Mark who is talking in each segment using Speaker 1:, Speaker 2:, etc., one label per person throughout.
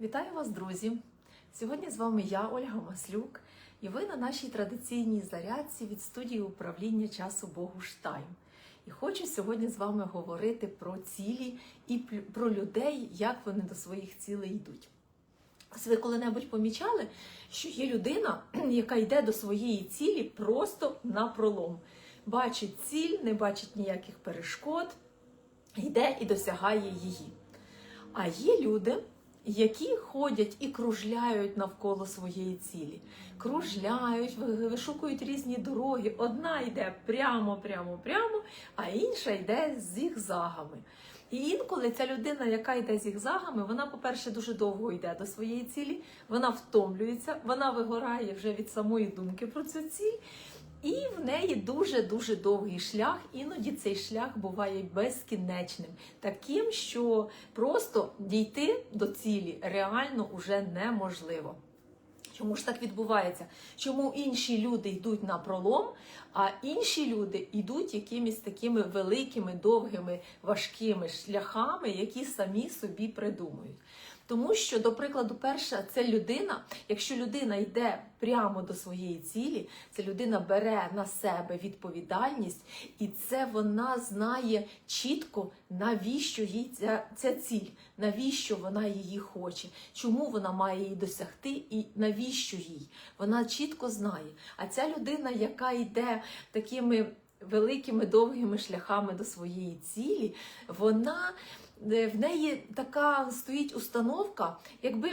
Speaker 1: Вітаю вас, друзі! Сьогодні з вами я, Ольга Маслюк, і ви на нашій традиційній зарядці від студії управління часу Богу Штайм. І хочу сьогодні з вами говорити про цілі і про людей, як вони до своїх цілей йдуть. Ви коли-небудь помічали, що є людина, яка йде до своєї цілі просто на пролом. Бачить ціль, не бачить ніяких перешкод, йде і досягає її. А є люди, які ходять і кружляють навколо своєї цілі. Кружляють, ви- вишукують різні дороги. Одна йде прямо, прямо, прямо, а інша йде зігзагами. І інколи ця людина, яка йде зігзагами, вона, по-перше, дуже довго йде до своєї цілі, вона втомлюється, вона вигорає вже від самої думки про цю ціль. І в неї дуже-дуже довгий шлях. Іноді цей шлях буває безкінечним, таким, що просто дійти до цілі реально уже неможливо. Чому ж так відбувається? Чому інші люди йдуть на пролом, а інші люди йдуть якимись такими великими, довгими, важкими шляхами, які самі собі придумують? Тому що, до прикладу, перша це людина. Якщо людина йде прямо до своєї цілі, ця людина бере на себе відповідальність, і це вона знає чітко, навіщо їй ця, ця ціль, навіщо вона її хоче, чому вона має її досягти, і навіщо їй. Вона чітко знає. А ця людина, яка йде такими великими довгими шляхами до своєї цілі, вона в неї така стоїть установка, якби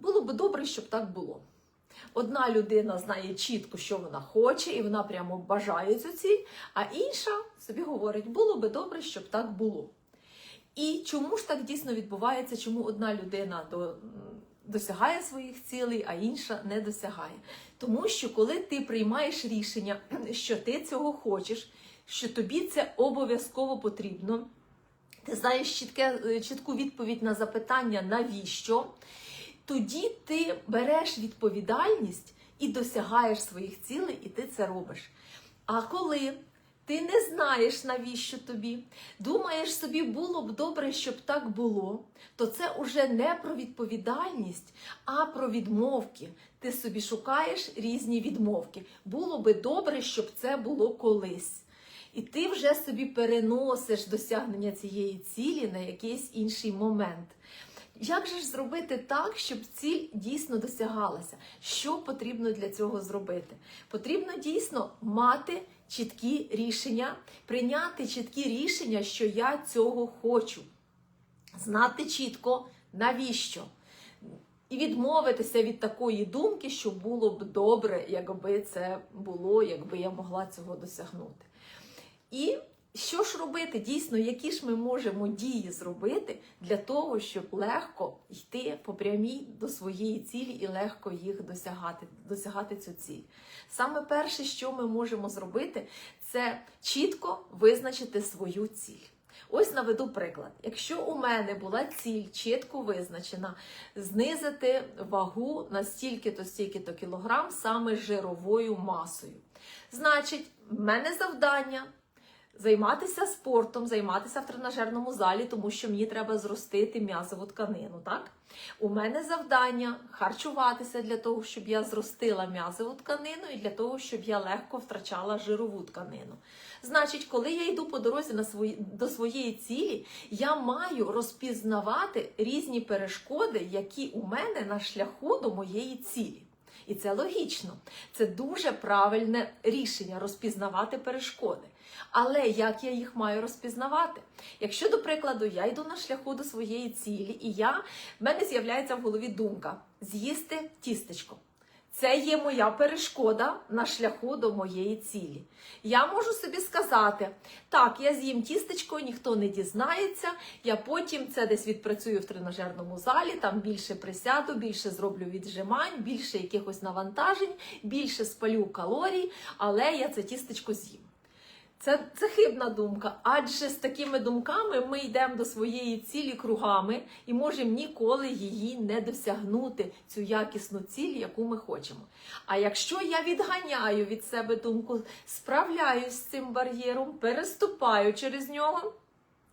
Speaker 1: було б добре, щоб так було. Одна людина знає чітко, що вона хоче, і вона прямо бажає цю ціль, а інша собі говорить, було би добре, щоб так було. І чому ж так дійсно відбувається? Чому одна людина до, досягає своїх цілей, а інша не досягає? Тому що коли ти приймаєш рішення, що ти цього хочеш, що тобі це обов'язково потрібно, ти знаєш чітке, е, чітку відповідь на запитання, навіщо, тоді ти береш відповідальність і досягаєш своїх цілей, і ти це робиш. А коли ти не знаєш, навіщо тобі, думаєш собі, було б добре, щоб так було, то це уже не про відповідальність, а про відмовки. Ти собі шукаєш різні відмовки. Було би добре, щоб це було колись. І ти вже собі переносиш досягнення цієї цілі на якийсь інший момент. Як же ж зробити так, щоб ціль дійсно досягалася? Що потрібно для цього зробити? Потрібно дійсно мати чіткі рішення, прийняти чіткі рішення, що я цього хочу, знати чітко навіщо. І відмовитися від такої думки, що було б добре, якби це було, якби я могла цього досягнути. І що ж робити? Дійсно, які ж ми можемо дії зробити для того, щоб легко йти по прямій до своєї цілі і легко їх досягати, досягати цю ціль. Саме перше, що ми можемо зробити, це чітко визначити свою ціль. Ось наведу приклад. Якщо у мене була ціль чітко визначена знизити вагу на стільки-то, стільки-то кілограм саме жировою масою, значить, в мене завдання займатися спортом, займатися в тренажерному залі, тому що мені треба зростити м'язову тканину. Так? У мене завдання харчуватися для того, щоб я зростила м'язову тканину і для того, щоб я легко втрачала жирову тканину. Значить, коли я йду по дорозі на свої, до своєї цілі, я маю розпізнавати різні перешкоди, які у мене на шляху до моєї цілі. І це логічно. Це дуже правильне рішення розпізнавати перешкоди. Але як я їх маю розпізнавати? Якщо, до прикладу, я йду на шляху до своєї цілі, і я, в мене з'являється в голові думка з'їсти тістечко. Це є моя перешкода на шляху до моєї цілі. Я можу собі сказати: так, я з'їм тістечко, ніхто не дізнається. Я потім це десь відпрацюю в тренажерному залі, там більше присяду, більше зроблю віджимань, більше якихось навантажень, більше спалю калорій, але я це тістечко з'їм. Це, це хибна думка, адже з такими думками ми йдемо до своєї цілі кругами і можемо ніколи її не досягнути, цю якісну ціль, яку ми хочемо. А якщо я відганяю від себе думку, справляюсь з цим бар'єром, переступаю через нього.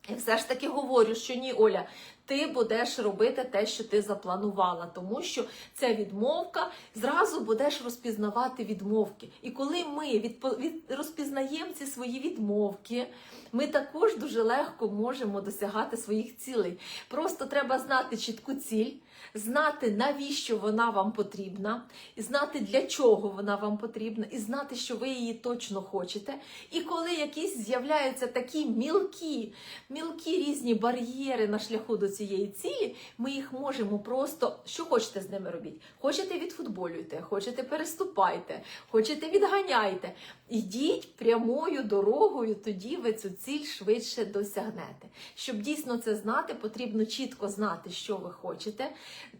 Speaker 1: І все ж таки говорю, що ні, Оля, ти будеш робити те, що ти запланувала, тому що це відмовка, зразу будеш розпізнавати відмовки. І коли ми відпо- від, розпізнаємо ці свої відмовки, ми також дуже легко можемо досягати своїх цілей. Просто треба знати чітку ціль, знати, навіщо вона вам потрібна, і знати, для чого вона вам потрібна, і знати, що ви її точно хочете. І коли якісь з'являються такі мілкі, мілкі різні бар'єри на шляху до цієї цілі, ми їх можемо просто що хочете з ними робіть. Хочете відфутболюйте, хочете переступайте, хочете відганяйте. Ідіть прямою дорогою, тоді ви цю ціль швидше досягнете. Щоб дійсно це знати, потрібно чітко знати, що ви хочете,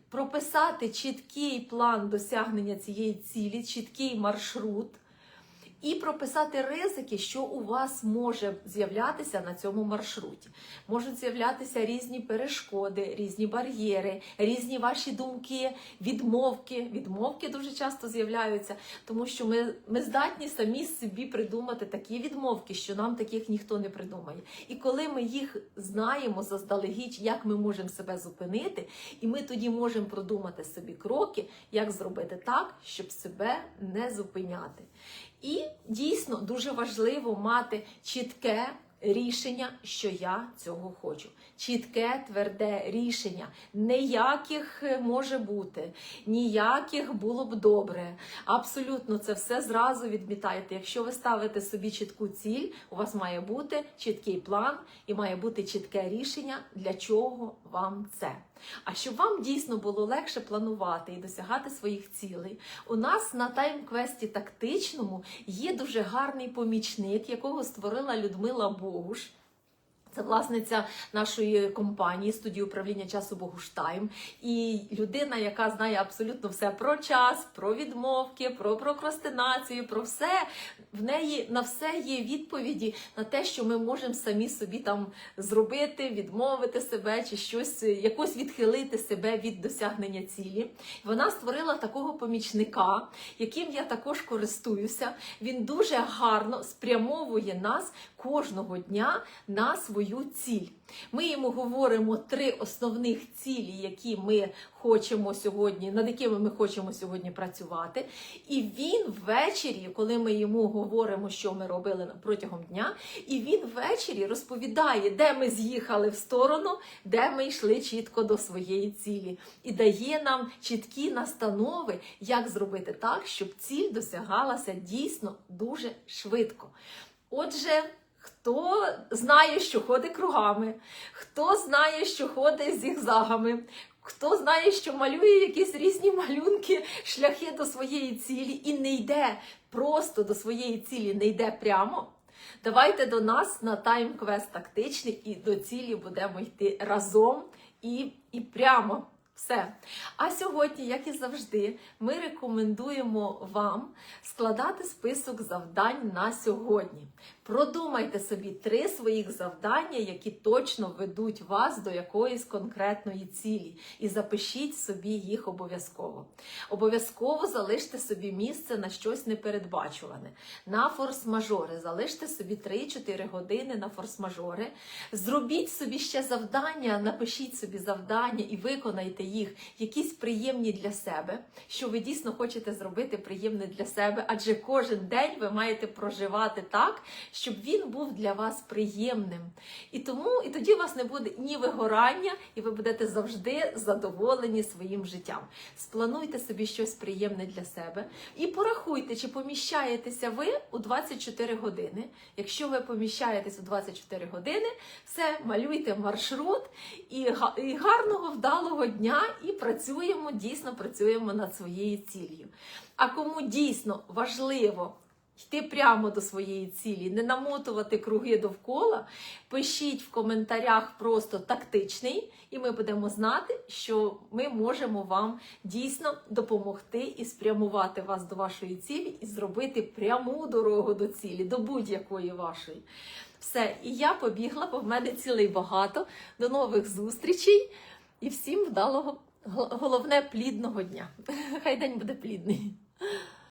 Speaker 1: прописати чіткий план досягнення цієї цілі, чіткий маршрут. І прописати ризики, що у вас може з'являтися на цьому маршруті. Можуть з'являтися різні перешкоди, різні бар'єри, різні ваші думки, відмовки. Відмовки дуже часто з'являються, тому що ми, ми здатні самі собі придумати такі відмовки, що нам таких ніхто не придумає. І коли ми їх знаємо заздалегідь, як ми можемо себе зупинити, і ми тоді можемо продумати собі кроки, як зробити так, щоб себе не зупиняти. І дійсно дуже важливо мати чітке рішення, що я цього хочу. Чітке, тверде рішення. Ніяких е, може бути, ніяких було б добре. Абсолютно це все зразу відмітайте. Якщо ви ставите собі чітку ціль, у вас має бути чіткий план і має бути чітке рішення, для чого вам це. А щоб вам дійсно було легше планувати і досягати своїх цілей, у нас на тайм-квесті тактичному є дуже гарний помічник, якого створила Людмила Богуш. Це власниця нашої компанії студії управління часу Богуштайм. І людина, яка знає абсолютно все про час, про відмовки, про прокрастинацію, про все. В неї на все є відповіді на те, що ми можемо самі собі там зробити, відмовити себе чи щось, якось відхилити себе від досягнення цілі. Вона створила такого помічника, яким я також користуюся. Він дуже гарно спрямовує нас кожного дня на свою ціль. Ми йому говоримо три основних цілі, які ми хочемо сьогодні, над якими ми хочемо сьогодні працювати. І він ввечері, коли ми йому говоримо, що ми робили протягом дня, і він ввечері розповідає, де ми з'їхали в сторону, де ми йшли чітко до своєї цілі, і дає нам чіткі настанови, як зробити так, щоб ціль досягалася дійсно дуже швидко. Отже. Хто знає, що ходить кругами, хто знає, що ходить зігзагами, хто знає, що малює якісь різні малюнки, шляхи до своєї цілі і не йде просто до своєї цілі, не йде прямо. Давайте до нас на тайм-квест тактичний і до цілі будемо йти разом і, і прямо. Все. А сьогодні, як і завжди, ми рекомендуємо вам складати список завдань на сьогодні. Продумайте собі три своїх завдання, які точно ведуть вас до якоїсь конкретної цілі, і запишіть собі їх обов'язково. Обов'язково залиште собі місце на щось непередбачуване. На форс-мажори. Залиште собі 3-4 години на форс-мажори. Зробіть собі ще завдання, напишіть собі завдання і виконайте їх, якісь приємні для себе, що ви дійсно хочете зробити приємне для себе, адже кожен день ви маєте проживати так, щоб він був для вас приємним. І тому і тоді у вас не буде ні вигорання, і ви будете завжди задоволені своїм життям. Сплануйте собі щось приємне для себе і порахуйте, чи поміщаєтеся ви у 24 години. Якщо ви поміщаєтесь у 24 години, все, малюйте маршрут і, гарного вдалого дня, і працюємо, дійсно працюємо над своєю ціллю. А кому дійсно важливо йти прямо до своєї цілі, не намотувати круги довкола, пишіть в коментарях просто тактичний, і ми будемо знати, що ми можемо вам дійсно допомогти і спрямувати вас до вашої цілі, і зробити пряму дорогу до цілі, до будь-якої вашої. Все, і я побігла, бо в мене цілий багато. До нових зустрічей і всім вдалого, головне, плідного дня. Хай день буде плідний.